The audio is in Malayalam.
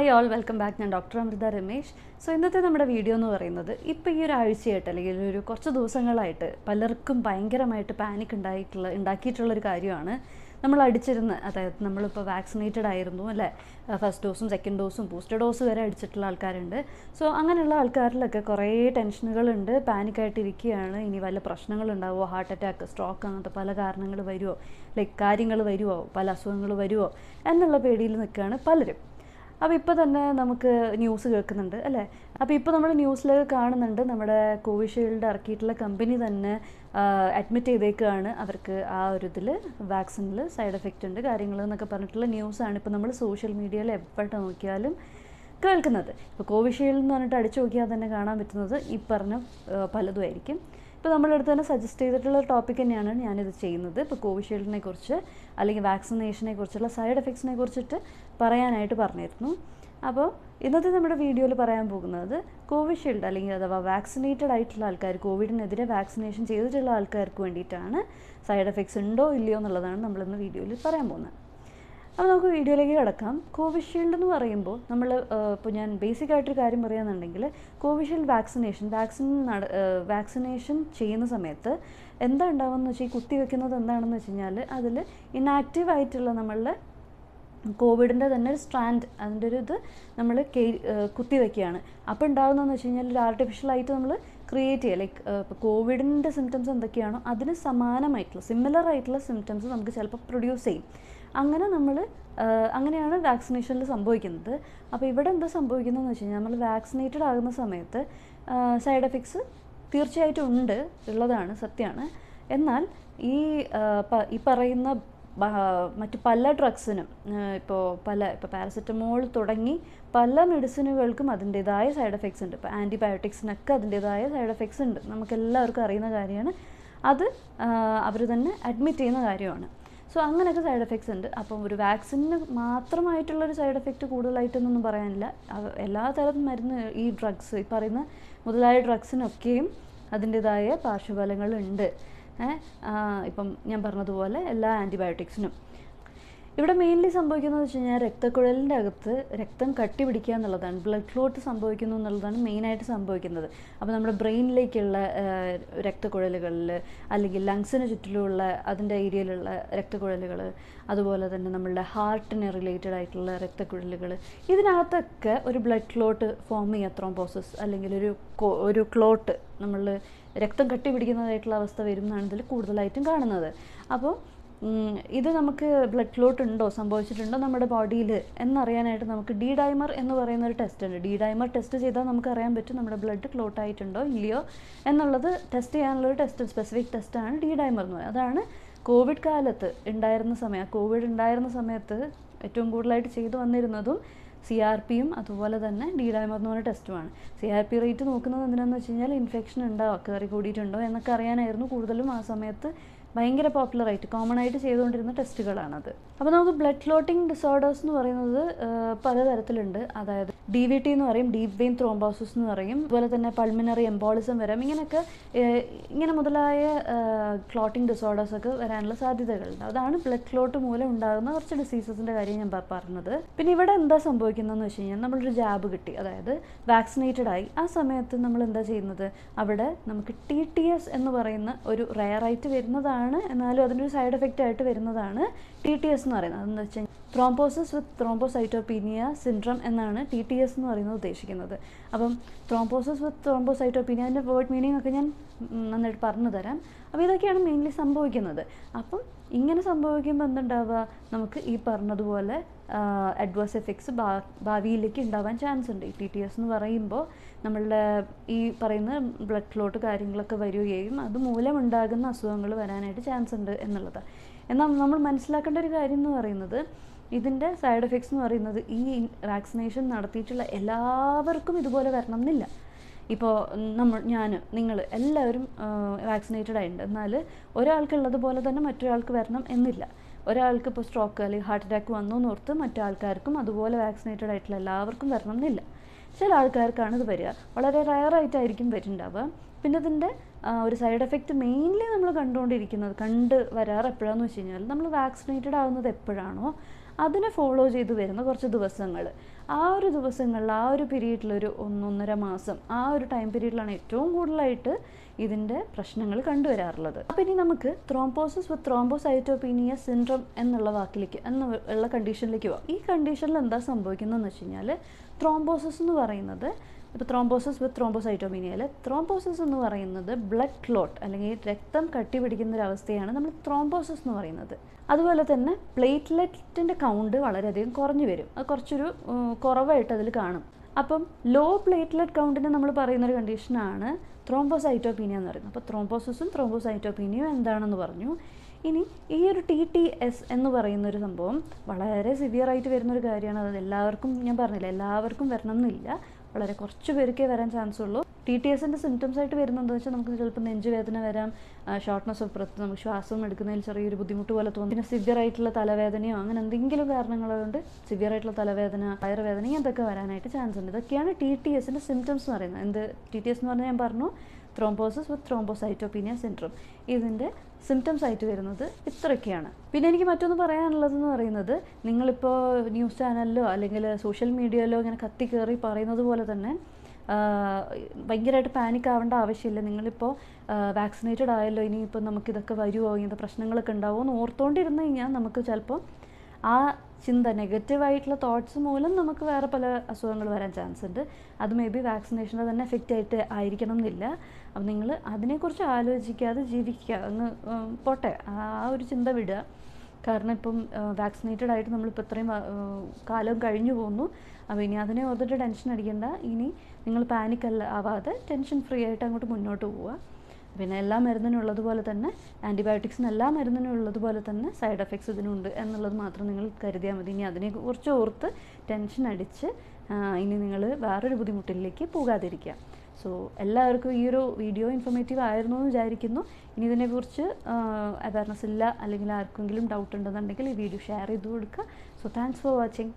ഹായ് ഓൾ വെൽക്കം ബാക്ക് ഞാൻ ഡോക്ടർ അമൃത രമേശ്. സോ ഇന്നത്തെ നമ്മുടെ വീഡിയോ എന്ന് പറയുന്നത് ഇപ്പോൾ ഈ ഒരു ആഴ്ചയായിട്ട് അല്ലെങ്കിൽ ഒരു കുറച്ച് ദിവസങ്ങളായിട്ട് പലർക്കും ഭയങ്കരമായിട്ട് പാനിക് ഉണ്ടായിട്ടുള്ള ഉണ്ടാക്കിയിട്ടുള്ളൊരു കാര്യമാണ്. നമ്മൾ അടിച്ചിരുന്ന് അതായത് നമ്മളിപ്പോൾ വാക്സിനേറ്റഡ് ആയിരുന്നു അല്ലേ? ഫസ്റ്റ് ഡോസും സെക്കൻഡ് ഡോസും ബൂസ്റ്റർ ഡോസ് വരെ അടിച്ചിട്ടുള്ള ആൾക്കാരുണ്ട്. സോ അങ്ങനെയുള്ള ആൾക്കാരിലൊക്കെ കുറേ ടെൻഷനുകളുണ്ട് പാനിക്കായിട്ടിരിക്കുകയാണ് ഇനി വല്ല പ്രശ്നങ്ങളുണ്ടാവുമോ? ഹാർട്ട് അറ്റാക്ക് സ്ട്രോക്ക് അങ്ങനത്തെ പല കാരണങ്ങൾ വരുമോ? ലൈക്ക് കാര്യങ്ങൾ വരുമോ? പല അസുഖങ്ങൾ വരുമോ? എന്നുള്ള പേടിയിൽ നിൽക്കുകയാണ് പലരും. അപ്പോൾ ഇപ്പോൾ തന്നെ നമുക്ക് ന്യൂസ് കേൾക്കുന്നുണ്ട് അല്ലേ? അപ്പോൾ ഇപ്പോൾ നമ്മൾ ന്യൂസിലൊക്കെ കാണുന്നുണ്ട് നമ്മുടെ കോവിഷീൽഡ് ഇറക്കിയിട്ടുള്ള കമ്പനി തന്നെ അഡ്മിറ്റ് ചെയ്തേക്കുകയാണ് അവർക്ക് ആ ഒരു ഇതിൽ വാക്സിനിൽ സൈഡ് എഫക്റ്റ് ഉണ്ട് കാര്യങ്ങൾ എന്നൊക്കെ പറഞ്ഞിട്ടുള്ള ന്യൂസാണ് ഇപ്പോൾ നമ്മൾ സോഷ്യൽ മീഡിയയിൽ എപ്പോഴും നോക്കിയാലും കേൾക്കുന്നത്. ഇപ്പോൾ കോവിഷീൽഡ് എന്ന് പറഞ്ഞിട്ട് അടിച്ചു നോക്കിയാൽ തന്നെ കാണാൻ പറ്റുന്നത് ഈ പറഞ്ഞ ആ, പലതും ആയിരിക്കും. ഇപ്പോൾ നമ്മുടെ തന്നെ സജസ്റ്റ് ചെയ്തിട്ടുള്ള ടോപ്പിക് തന്നെയാണ് ഞാനിത് ചെയ്യുന്നത്. ഇപ്പോൾ കോവിഷീൽഡിനെ കുറിച്ച് അല്ലെങ്കിൽ വാക്സിനേഷനെ കുറിച്ചുള്ള സൈഡ് എഫക്ട്സിനെ കുറിച്ചിട്ട് പറയാനായിട്ട് പറഞ്ഞിരുന്നു. അപ്പോൾ ഇന്നത്തെ നമ്മുടെ വീഡിയോയിൽ പറയാൻ പോകുന്നത് കോവിഷീൽഡ് അല്ലെങ്കിൽ അഥവാ വാക്സിനേറ്റഡ് ആയിട്ടുള്ള ആൾക്കാർ കോവിഡിനെതിരെ വാക്സിനേഷൻ ചെയ്തിട്ടുള്ള ആൾക്കാർക്ക് വേണ്ടിയിട്ടാണ് സൈഡ് എഫക്ട്സ് ഉണ്ടോ ഇല്ലയോ എന്നുള്ളതാണ് നമ്മളിന്ന് വീഡിയോയിൽ പറയാൻ പോകുന്നത്. അപ്പോൾ നമുക്ക് വീഡിയോയിലേക്ക് കിടക്കാം. കോവിഷീൽഡ് എന്ന് പറയുമ്പോൾ നമ്മൾ ഇപ്പോൾ ഞാൻ ബേസിക് ആയിട്ടൊരു കാര്യം പറയുകയാണെന്നുണ്ടെങ്കിൽ കോവിഷീൽഡ് വാക്സിനേഷൻ വാക്സിൻ നട വാക്സിനേഷൻ ചെയ്യുന്ന സമയത്ത് എന്താ ഉണ്ടാവുമെന്ന് വെച്ചാൽ ഈ കുത്തി വെക്കുന്നത് എന്താണെന്ന് വെച്ച് കഴിഞ്ഞാൽ അതിൽ ഇനാക്റ്റീവ് ആയിട്ടുള്ള നമ്മളുടെ കോവിഡിന്റെ തന്നെ ഒരു സ്ട്രാൻഡ് അതിന്റെ ഒരു ഇത് നമ്മൾ കേ കുത്തി വെക്കുകയാണ്. അപ്പോൾ ഉണ്ടാകുന്നതെന്ന് വെച്ച് കഴിഞ്ഞാൽ ഒരു ആർട്ടിഫിഷ്യൽ ആയിട്ട് നമ്മൾ ക്രിയേറ്റ് ചെയ്യുക. ലൈക്ക് ഇപ്പോൾ കോവിഡിന്റെ സിംറ്റംസ് എന്തൊക്കെയാണോ അതിന് സമാനമായിട്ടുള്ള സിമിലർ ആയിട്ടുള്ള സിംറ്റംസ് നമുക്ക് ചിലപ്പോൾ പ്രൊഡ്യൂസ് ചെയ്യും. അങ്ങനെ നമ്മൾ അങ്ങനെയാണ് വാക്സിനേഷനിൽ സംഭവിക്കുന്നത്. അപ്പോൾ ഇവിടെ എന്താ സംഭവിക്കുന്നതെന്ന് വെച്ച് കഴിഞ്ഞാൽ നമ്മൾ വാക്സിനേറ്റഡ് ആകുന്ന സമയത്ത് സൈഡ് എഫക്ട്സ് തീർച്ചയായിട്ടും ഉണ്ട് ഉള്ളതാണ് സത്യമാണ് എന്നാൽ ഈ ഈ പറയുന്ന മറ്റ് പല ഡ്രഗ്സിനും ഇപ്പോൾ പല ഇപ്പോൾ പാരസെറ്റമോൾ തുടങ്ങി പല മെഡിസിനുകൾക്കും അതിന്റേതായ സൈഡ് എഫക്ട്സ് ഉണ്ട്. ഇപ്പോൾ ആന്റിബയോട്ടിക്സിനൊക്കെ അതിന്റേതായ സൈഡ് എഫക്ട്സ് ഉണ്ട്. നമുക്കെല്ലാവർക്കും അറിയുന്ന കാര്യമാണ്. അത് അവർ തന്നെ അഡ്മിറ്റ് ചെയ്യുന്ന കാര്യമാണ്. സോ അങ്ങനെയൊക്കെ സൈഡ് എഫക്ട്സ് ഉണ്ട്. അപ്പം ഒരു വാക്സിന് മാത്രമായിട്ടുള്ളൊരു സൈഡ് എഫക്റ്റ് കൂടുതലായിട്ടൊന്നും പറയാനില്ല. എല്ലാ തരം മരുന്ന് ഈ ഡ്രഗ്സ് ഈ പറയുന്ന മുതലായ ഡ്രഗ്സിനൊക്കെയും അതിന്റെതായ പാർശ്വഫലങ്ങളുണ്ട്. ഇപ്പം ഞാൻ പറഞ്ഞതുപോലെ എല്ലാ ആന്റിബയോട്ടിക്സിനും ഇവിടെ മെയിൻലി സംഭവിക്കുന്നത് വെച്ച് കഴിഞ്ഞാൽ രക്തക്കുഴലിന്റെ അകത്ത് രക്തം കട്ടി പിടിക്കുക എന്നുള്ളതാണ്. ബ്ലഡ് ക്ലോട്ട് സംഭവിക്കുന്നു എന്നുള്ളതാണ് മെയിനായിട്ട് സംഭവിക്കുന്നത്. അപ്പോൾ നമ്മുടെ ബ്രെയിനിലേക്കുള്ള രക്തക്കുഴലുകളിൽ അല്ലെങ്കിൽ ലങ്സിന് ചുറ്റിലുമുള്ള അതിന്റെ ഏരിയയിലുള്ള രക്തക്കുഴലുകൾ അതുപോലെ തന്നെ നമ്മളുടെ ഹാർട്ടിന് റിലേറ്റഡ് ആയിട്ടുള്ള രക്തക്കുഴലുകൾ ഇതിനകത്തൊക്കെ ഒരു ബ്ലഡ് ക്ലോട്ട് ഫോം ചെയ്യുക ത്രോംബോസിസ് അല്ലെങ്കിൽ ഒരു ഒരു ക്ലോട്ട് നമ്മൾ രക്തം കട്ടി പിടിക്കുന്നതായിട്ടുള്ള അവസ്ഥ വരും എന്നാണ് ഇതിൽ കൂടുതലായിട്ടും കാണുന്നത്. അപ്പോൾ ഇത് നമുക്ക് ബ്ലഡ് ക്ലോട്ട് ഉണ്ടോ സംഭവിച്ചിട്ടുണ്ടോ നമ്മുടെ ബോഡിയിൽ എന്നറിയാനായിട്ട് നമുക്ക് ഡി ഡൈമർ എന്ന് പറയുന്ന ഒരു ടെസ്റ്റ് ഉണ്ട്. ഡി ഡൈമർ ടെസ്റ്റ് ചെയ്താൽ നമുക്ക് അറിയാൻ പറ്റും നമ്മുടെ ബ്ലഡ് ക്ലോട്ട് ആയിട്ടുണ്ടോ ഇല്ലയോ എന്നുള്ളത് ടെസ്റ്റ് ചെയ്യാനുള്ള ഒരു ടെസ്റ്റ് സ്പെസിഫിക് ടെസ്റ്റാണ് ഡി ഡൈമർ എന്ന് പറയുന്നത്. അതാണ് കോവിഡ് കാലത്ത് ഉണ്ടായിരുന്ന സമയം. കോവിഡ് ഉണ്ടായിരുന്ന സമയത്ത് ഏറ്റവും കൂടുതലായിട്ട് ചെയ്തു വന്നിരുന്നതും സി ആർ പിയും അതുപോലെ തന്നെ ഡി ഡൈമർ എന്ന് പറഞ്ഞ ടെസ്റ്റുമാണ് സി ആർ പി റേറ്റ് നോക്കുന്നത് എന്തിനാന്ന് വെച്ച് കഴിഞ്ഞാൽ ഇൻഫെക്ഷൻ ഉണ്ടോ കയറി കൂടിയിട്ടുണ്ടോ എന്നൊക്കെ അറിയാനായിരുന്നു കൂടുതലും ആ സമയത്ത് ഭയങ്കര പോപ്പുലറായിട്ട് കോമൺ ആയിട്ട് ചെയ്തുകൊണ്ടിരുന്ന ടെസ്റ്റുകളാണത് അപ്പോൾ നമുക്ക് ബ്ലഡ് ക്ലോട്ടിംഗ് ഡിസോർഡേഴ്സ് എന്ന് പറയുന്നത് പലതരത്തിലുണ്ട്. അതായത് ഡി വി ടി എന്ന് പറയും ഡീപ് വെയിൻ ത്രോംബോസിസ് എന്ന് പറയും. അതുപോലെ തന്നെ പൾമിനറി എംബോളിസം വരാം. ഇങ്ങനെയൊക്കെ ഇങ്ങനെ മുതലായ ക്ലോട്ടിംഗ് ഡിസോർഡേഴ്സ് ഒക്കെ വരാനുള്ള സാധ്യതകളുണ്ട്. അതാണ് ബ്ലഡ് ക്ലോട്ട് മൂലം ഉണ്ടാകുന്ന കുറച്ച് ഡിസീസസിന്റെ കാര്യം ഞാൻ പറഞ്ഞത്. പിന്നെ ഇവിടെ എന്താ സംഭവിക്കുന്നതെന്ന് വെച്ച് കഴിഞ്ഞാൽ നമ്മളൊരു ജാബ് കിട്ടി. അതായത് വാക്സിനേറ്റഡ് ആയി. ആ സമയത്ത് നമ്മൾ എന്താ ചെയ്യുന്നത്? അവിടെ നമുക്ക് ടി ടി എസ് എന്ന് പറയുന്ന ഒരു റയറായിട്ട് വരുന്നതാണ് എന്നാലും അതിനൊരു സൈഡ് എഫക്റ്റ് ആയിട്ട് വരുന്നതാണ് ടി ടി എസ് എന്ന് പറയുന്നത്. അതെന്ന് വെച്ച് കഴിഞ്ഞാൽ ത്രോംബോസിസ് വിത്ത് ത്രോംബോസൈറ്റോപീനിയ സിൻഡ്രം എന്നാണ് ടി ടി എസ് എന്ന് പറയുന്നത് ഉദ്ദേശിക്കുന്നത്. അപ്പം ത്രോംബോസിസ് വിത്ത് ത്രോംബോസൈറ്റോപീനിയ അതിന്റെ വേർഡ് മീനിങ് ഒക്കെ ഞാൻ നന്നായിട്ട് പറഞ്ഞു തരാം. അപ്പോൾ ഇതൊക്കെയാണ് മെയിൻലി സംഭവിക്കുന്നത്. അപ്പം ഇങ്ങനെ സംഭവിക്കുമ്പോൾ എന്തുണ്ടാവുക? നമുക്ക് ഈ പറഞ്ഞതുപോലെ അഡ്വേഴ്സ് എഫക്ട്സ് ഭാവിയിലേക്ക് ഉണ്ടാവാൻ ചാൻസ് ഉണ്ട്. ഈ ടി ടി എസ് എന്ന് പറയുമ്പോൾ നമ്മളുടെ ഈ പറയുന്ന ബ്ലഡ് ക്ലോട്ട് കാര്യങ്ങളൊക്കെ വരികയും അത് മൂലം ഉണ്ടാകുന്ന അസുഖങ്ങൾ വരാനായിട്ട് ചാൻസ് ഉണ്ട് എന്നുള്ളത്. എന്നാൽ നമ്മൾ മനസ്സിലാക്കേണ്ട ഒരു കാര്യം എന്ന് പറയുന്നത് ഇതിന്റെ സൈഡ് എഫക്ട്സ് എന്ന് പറയുന്നത് ഈ വാക്സിനേഷൻ നടത്തിയിട്ടുള്ള എല്ലാവർക്കും ഇതുപോലെ വരണം എന്നില്ല. ഇപ്പോൾ നമ്മൾ ഞാൻ നിങ്ങൾ എല്ലാവരും വാക്സിനേറ്റഡ് ആയിട്ടുണ്ട്. എന്നാൽ ഒരാൾക്കുള്ളത് പോലെ തന്നെ മറ്റൊരാൾക്ക് വരണം എന്നില്ല. ഒരാൾക്ക് ഇപ്പോൾ സ്ട്രോക്ക് അല്ലെങ്കിൽ ഹാർട്ട് അറ്റാക്ക് വന്നു എന്ന് ഓർത്ത് മറ്റാൾക്കാർക്കും അതുപോലെ വാക്സിനേറ്റഡ് ആയിട്ടുള്ള എല്ലാവർക്കും വരണം എന്നില്ല ചില ആൾക്കാർക്കാണ് ഇത് വരിക. വളരെ റയറായിട്ടായിരിക്കും വരുന്നുണ്ടാവുക. പിന്നെ ഇതിന്റെ ഒരു സൈഡ് എഫക്റ്റ് മെയിൻലി നമ്മൾ കണ്ടുകൊണ്ടിരിക്കുന്നത് കണ്ട് വരാറ് എപ്പോഴാണെന്ന് വെച്ച് കഴിഞ്ഞാൽ നമ്മൾ വാക്സിനേറ്റഡ് ആവുന്നത് എപ്പോഴാണോ അതിനെ ഫോളോ ചെയ്ത് വരുന്ന കുറച്ച് ദിവസങ്ങൾ. ആ ഒരു ദിവസങ്ങളിൽ ആ ഒരു പീരീഡിലൊരു ഒന്നൊന്നര മാസം ആ ഒരു ടൈം പീരീഡിലാണ് ഏറ്റവും കൂടുതലായിട്ട് ഇതിന്റെ പ്രശ്നങ്ങൾ കണ്ടുവരാറുള്ളത്. അപ്പോൾ ഇനി നമുക്ക് ത്രോംബോസിസ് വിത്ത് ത്രോംബോസൈറ്റോപീനിയ സിൻഡ്രം എന്നുള്ള വാക്കിലേക്ക് എന്ന ഉള്ള കണ്ടീഷനിലേക്ക് പോകാം ഈ കണ്ടീഷനിൽ എന്താ സംഭവിക്കുന്നതെന്ന് വെച്ച് കഴിഞ്ഞാൽ ത്രോംബോസിസ് എന്ന് പറയുന്നത് ഇപ്പോൾ ത്രോംബോസിസ് വിത്ത് ത്രോംബോസൈറ്റോമീനിയയിൽ ത്രോംബോസിസ് എന്ന് പറയുന്നത് ബ്ലഡ് ക്ലോട്ട് അല്ലെങ്കിൽ രക്തം കട്ടി പിടിക്കുന്ന ഒരു അവസ്ഥയാണ് നമ്മൾ ത്രോംബോസിസ് എന്ന് പറയുന്നത്. അതുപോലെ തന്നെ പ്ലേറ്റ്ലെറ്റിന്റെ കൗണ്ട് വളരെയധികം കുറഞ്ഞു വരും. അത് കുറച്ചൊരു കുറവായിട്ട് അതിൽ കാണും. അപ്പം ലോ പ്ലേറ്റ്ലെറ്റ് കൗണ്ടിനെ നമ്മൾ പറയുന്ന ഒരു കണ്ടീഷനാണ് ത്രോംബോസൈറ്റോപീനിയ എന്ന് പറയുന്നത്. അപ്പോൾ ത്രോംബോസിസും ത്രോംബോസൈറ്റോപീനിയും എന്താണെന്ന് പറഞ്ഞു. ഇനി ഈ ഒരു ടി ടി എസ് എന്ന് പറയുന്ന ഒരു സംഭവം വളരെ സിവിയർ ആയിട്ട് വരുന്ന ഒരു കാര്യമാണ്. അത് എല്ലാവർക്കും ഞാൻ പറഞ്ഞില്ല എല്ലാവർക്കും വരണം എന്നില്ല വളരെ കുറച്ച് പേർക്കേ വരാൻ ചാൻസ് ഉള്ളൂ. ടി ടി എസിന്റെ സിംറ്റംസ് ആയിട്ട് വരുന്നത് വെച്ചാൽ നമുക്ക് ചിലപ്പോൾ നെഞ്ചുവേദന വരാം ഷോർട്ട്നെസ് ഓഫ് ബ്രത്ത് നമുക്ക് ശ്വാസം എടുക്കുന്നതിൽ ചെറിയൊരു ബുദ്ധിമുട്ട് പോലെ തോന്നും. പിന്നെ സിവിയർ ആയിട്ടുള്ള തലവേദനയോ അങ്ങനെ എന്തെങ്കിലും കാരണങ്ങളുണ്ട് സിവിയർ ആയിട്ടുള്ള തലവേദന വയറുവേദന ഇതൊക്കെ വരാനായിട്ട് ചാൻസ് ഉണ്ട്. ഇതൊക്കെയാണ് ടി ടി എസിന്റെ സിംറ്റംസ് എന്ന് പറയുന്നത്. എന്ത് ടി ടി എസ് എന്ന് പറഞ്ഞാൽ ഞാൻ പറഞ്ഞു ത്രോംബോസിസ് വിത്ത് ത്രോംബോസൈറ്റോപീനിയ സിൻഡ്രോം ഇതിന്റെ സിംറ്റംസ് ആയിട്ട് വരുന്നത് ഇത്രയൊക്കെയാണ്. പിന്നെ എനിക്ക് മറ്റൊന്ന് പറയാനുള്ളതെന്ന് പറയുന്നത് നിങ്ങളിപ്പോൾ ന്യൂസ് ചാനലിലോ അല്ലെങ്കിൽ സോഷ്യൽ മീഡിയയിലോ ഇങ്ങനെ കത്തി കയറി പറയുന്നത് പോലെ തന്നെ ഭയങ്കരമായിട്ട് പാനിക് ആവേണ്ട ആവശ്യമില്ല. നിങ്ങളിപ്പോൾ വാക്സിനേറ്റഡ് ആയല്ലോ ഇനിയിപ്പോൾ നമുക്കിതൊക്കെ വരുമോ ഇങ്ങനത്തെ പ്രശ്നങ്ങളൊക്കെ ഉണ്ടാവുമോ എന്ന് ഓർത്തുകൊണ്ടിരുന്നു കഴിഞ്ഞാൽ നമുക്ക് ചിലപ്പോൾ ആ ചിന്ത നെഗറ്റീവായിട്ടുള്ള തോട്ട്സ് മൂലം നമുക്ക് വേറെ പല അസുഖങ്ങൾ വരാൻ ചാൻസ് ഉണ്ട്. അത് മേ ബി വാക്സിനേഷന്റെ തന്നെ എഫക്റ്റ് ആയിട്ട് ആയിരിക്കണം എന്നില്ല അപ്പം നിങ്ങൾ അതിനെക്കുറിച്ച് ആലോചിക്കാതെ ജീവിക്കുക. അങ്ങ് പോട്ടെ. ആ ഒരു ചിന്ത വിടുക. കാരണം ഇപ്പം വാക്സിനേറ്റഡ് ആയിട്ട് നമ്മളിപ്പോൾ ഇത്രയും കാലം കഴിഞ്ഞു പോകുന്നു അപ്പോൾ ഇനി അതിനെ ഓർത്തിട്ട് ടെൻഷൻ അടിക്കേണ്ട. ഇനി നിങ്ങൾ പാനിക്കല്ല ആവാതെ ടെൻഷൻ ഫ്രീ ആയിട്ട് അങ്ങോട്ട് മുന്നോട്ട് പോവുക. പിന്നെ എല്ലാ മരുന്നിനും ഉള്ളതുപോലെ തന്നെ ആന്റിബയോട്ടിക്സിന് എല്ലാ മരുന്നിനും ഉള്ളതുപോലെ തന്നെ സൈഡ് എഫക്ട്സ് ഇതിനുണ്ട് എന്നുള്ളത് മാത്രം നിങ്ങൾ കരുതിയാൽ മതി. ഇനി അതിനെക്കുറിച്ച് ഓർത്ത് ടെൻഷൻ അടിച്ച് ഇനി നിങ്ങൾ വേറൊരു ബുദ്ധിമുട്ടിലേക്ക് പോകാതിരിക്കുക. സോ എല്ലാവർക്കും ഈ ഒരു വീഡിയോ ഇൻഫോർമേറ്റീവ് ആയിരുന്നു എന്ന് വിചാരിക്കുന്നു. ഇനി ഇതിനെക്കുറിച്ച് അവയർനെസ് ഇല്ല അല്ലെങ്കിൽ ആർക്കെങ്കിലും ഡൗട്ട് ഉണ്ടെന്നുണ്ടെങ്കിൽ ഈ വീഡിയോ ഷെയർ ചെയ്ത് കൊടുക്കുക. So thanks for watching